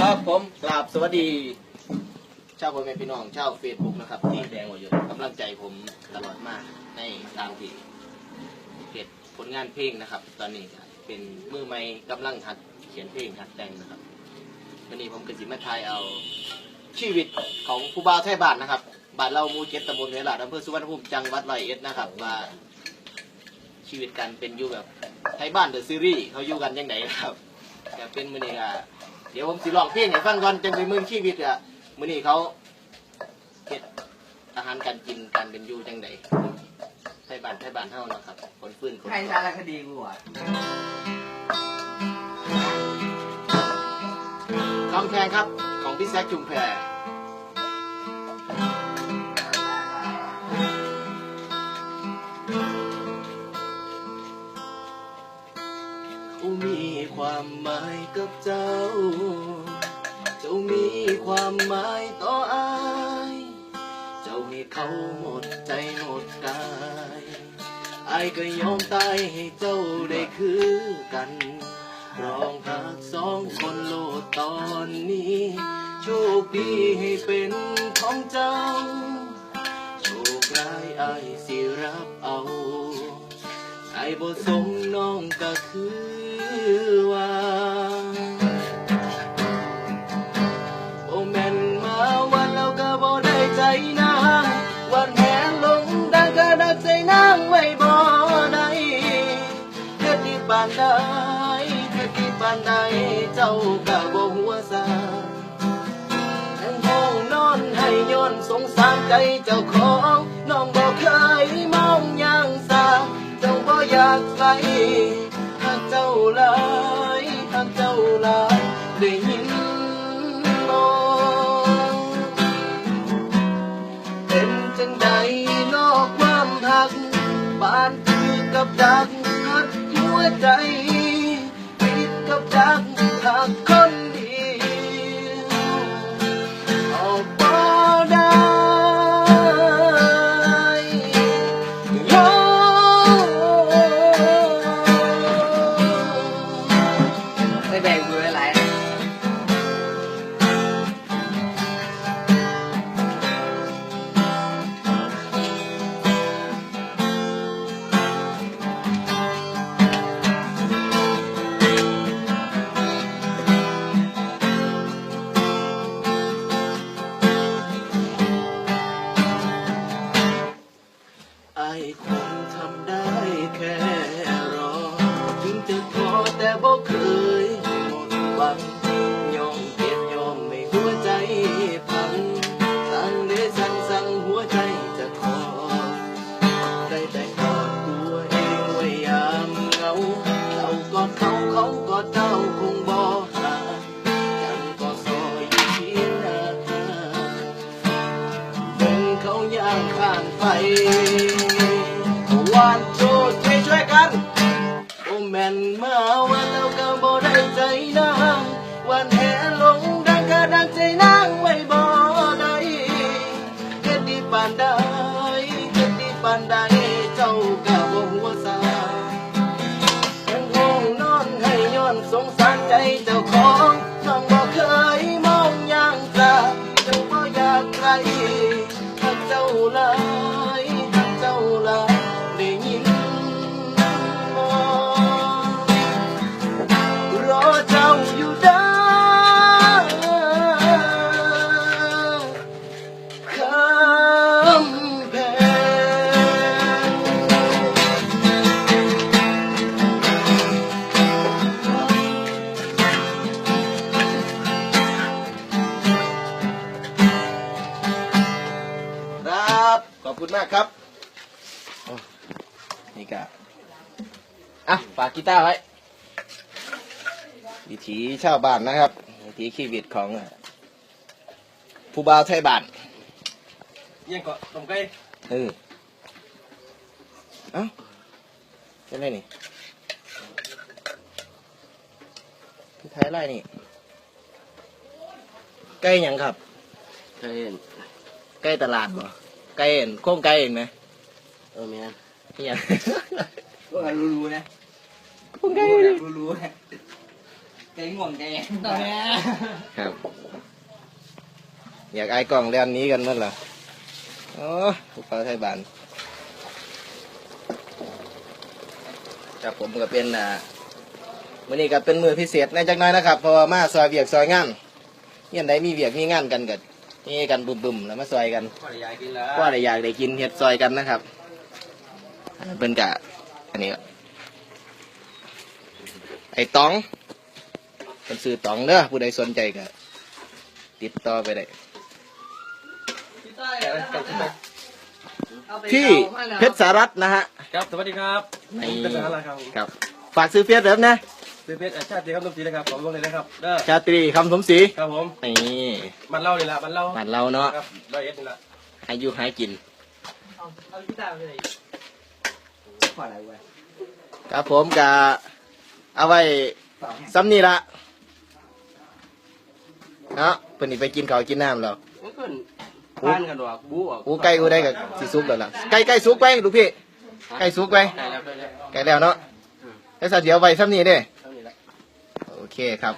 ครับผมกราบสวัสดีชาวพ่อแม่พี่น้องชาวเฟซบุ๊กนะครับ ที่แดงหัวอยู่กำลังใจผมตลอดมากในตามที่เก็บผลงานเพลงนะครับ ตอนนี้เป็นมือใหม่กำลังหัดเขียนเพลงหัดแต่งนะครับวันนี้ผมกระสิมาทายเอาชีวิตของผู้บ่าวไทยบ้านนะครับบ้านเรามูเจ็ดตำบลเวลาดอำเภอสุวรรณภูมิจังหวัดร้อยเอ็ดนะครับว่าชีวิตการเป็นอยู่แบบไทยบ้านเดอะซีรีส์เขาอยู่กันยังไงนะครับ แต่เป็นมือนี้อะเดี๋ยวผมสิลองเพลงให้ฟังก่อนจังไปมือชีวิตอะมือนี้เขาเฮ็ดอาหารการกินการเป็นอยู่จังไดไทยบ้านไทยบ้านเฮานะครับคนฟื้นคนใครสารคดีกูอะคำแพงครับของพี่แซคจุมแพร มีความหมายกับเจ้า เจ้ามีความหมายต่ออาย เจ้าให้เขาหมดใจหมดกายอายก็ยอมตายให้เจ้าได้คือกันร้องหักสองคนโลดตอนนี้ โชคดีให้เป็นของเจ้า โชคร้ายอายสิรับเอาไอ้บ่สม งก็คือว่าโอแม่นมาวันแล้วก็บ่ได้ใจนางวันแหนลงดังก็ดักใจนางไว้บ่ได้เฮ็ดดีปานใดเฮ็ดดีปานใดเจ้าก็บ่หัวซาทั้งห้องนอนให้ย้อนสงสารใจเจ้าของน้องบ่เคย หากเจ้าหลายหากเจ้าหลายได้ยินมองเป็นจังใดนอกความหัก บานคือกับดักหักหัวใจ ถึงจะท้อแต่บ่เคยหมดหวังยอมเก็บยอมไม่หัวใจพังสั่งเดสั่งสั่งหัวใจจะขอได้แต่กอดตัวเองไว้ยามเหงาเรากอดเขาเขากอดเจ้าคงบ่หายังก็ซอยอยู่เพียงหน้าเดินเขาย่างข้างไฟวัน ม่นมาวันแล้วก็บ่ได้ใจนางวันแห่ลงดังก็ดังใจนางไว้บ่ได้เฮ็ดดีปานใดเฮ็ดดีปานใดเจ้าก็บ่หัวซายังห้องนอนให้ย้อนสงสารใจเจ้าของน้องบ่เคยมองอย่างตาจ้าบ่อยากใครหักเจ้าลา ครับขอบคุณมากครับโอ้นี่ก็อะฝากกีตาร์ไว้ วิถีชาวบ้านนะครับ วิถีชีวิตของผู้บ่าวไทยบ้านยังก็ต้มไก่เออเอ้าเป็นไรนี่พี่ไทยไรนี่ไก่หยังครับเคยเห็นไก่ตลาดบ่ ไก่เห็นโค้งไก่เองไหมเออแม่นนี่ยังพวกกันรู้ๆนะโค้งไก่รู้เลยๆรู้ๆนะไก่ง่วงไก่ต่อแม่ครับ อยากไอ้กล่องเรียนนี้กันมั้งเหรอโอ้ผู้เป่าไทยบานครับผมก็เป็นอ่ามื่อนี้ก็เป็นมือพิเศษในจักหน้อยนะครับเพราะว่ามาซอยเวียกซอยงานเงี้ยใดมีเวียกมีงานกันกัน นี่กันบุ่มๆแล้วมาซอยกันพอได้ยายกินแล้วว่าได้อยากได้กินเห็ดซอยกันนะครับเป็นกะอันนี้ก็ไอ้ตองเป็นซื้อตองเด้อผู้ใดสนใจก็ติดต่อไปได้ที่เพชรสารัตน์นะฮะครับสวัสดีครับนี่เป็นสาระครับครับฝากซื้อเฟียสเดิมนะ ซื้อเพชรชาติครับตุ้มสีนะครับผมลงเลยนะครับเด้อชาตรีคำสมศรีครับผมนี่มันเล่านี่แหละมันเล่าบ้านเราเนาะครับร้อยเอ็ดนี่แหละอายุหายกิน เอาเอากีตาร์ไปเลยพออะไรวะครับผมกะเอาไว้ซ้ำนี่ละเนาะเพิ่นนี่ไปกินข้าวกินน้ำแล้วมันก็ผ่านกันหรอกบู๊ออกอูไก่อูได้กับสีซุกแล้วล่ะไก่ไก่ซุกไปลูกพี่ไก่ซุกไปไก่แล้วไก่แล้วไก่แล้วเนาะแล้วสัตว์เดี๋ยวไว้ซ้ำนี่เด้ เท่คครับ